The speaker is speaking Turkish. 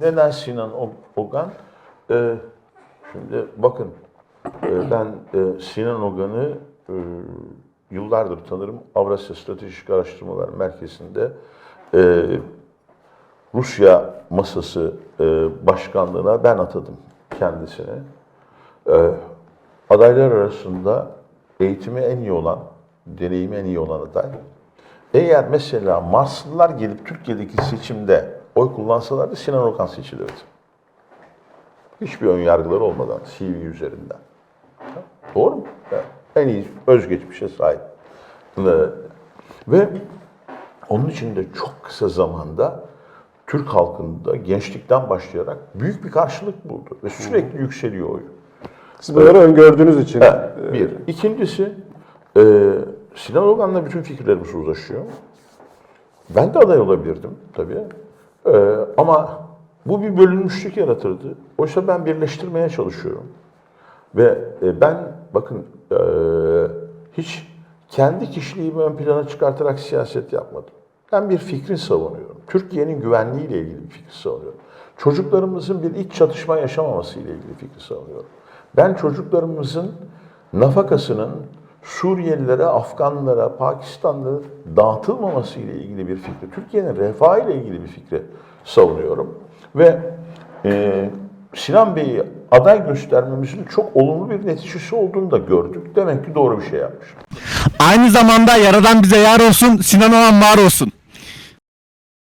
Neden Sinan O- Ogan? Ee, şimdi bakın e, ben e, Sinan Ogan'ı e, yıllardır tanırım. Avrasya Stratejik Araştırmalar Merkezi'nde Rusya masası e, başkanlığına ben atadım kendisini. E, adaylar arasında eğitimi en iyi olan, deneyimi en iyi olan aday. Eğer mesela Marslılar gelip Türkiye'deki seçimde oy kullansalardı Sinan Okan seçilirdi. Hiçbir ön yargıları olmadan CV üzerinden. Doğru mu? Evet. En iyi özgeçmişe sahip. Ve onun için de çok kısa zamanda Türk halkında gençlikten başlayarak büyük bir karşılık buldu ve sürekli yükseliyor oyu. Siz bunları öngördüğünüz için Evet, bir. İkincisi, e, Sinan Ogan'la bütün fikirlerimiz uzlaşıyor. Ben de aday olabilirdim tabii. E, ama bu bir bölünmüşlük yaratırdı. Oysa ben birleştirmeye çalışıyorum. Ve e, ben bakın e, hiç kendi kişiliğimi ön plana çıkartarak siyaset yapmadım. Ben bir fikri savunuyorum. Türkiye'nin güvenliğiyle ilgili bir fikri savunuyorum. Çocuklarımızın bir iç çatışma yaşamaması ile ilgili fikri savunuyorum. Ben çocuklarımızın nafakasının Suriyelilere, Afganlara, Pakistanlılara dağıtılmaması ile ilgili bir fikri, Türkiye'nin refahı ile ilgili bir fikri savunuyorum. Ve e, Sinan Bey'i aday göstermemizin çok olumlu bir neticesi olduğunu da gördük. Demek ki doğru bir şey yapmış. Aynı zamanda yaradan bize yar olsun, Sinan Oğan var olsun.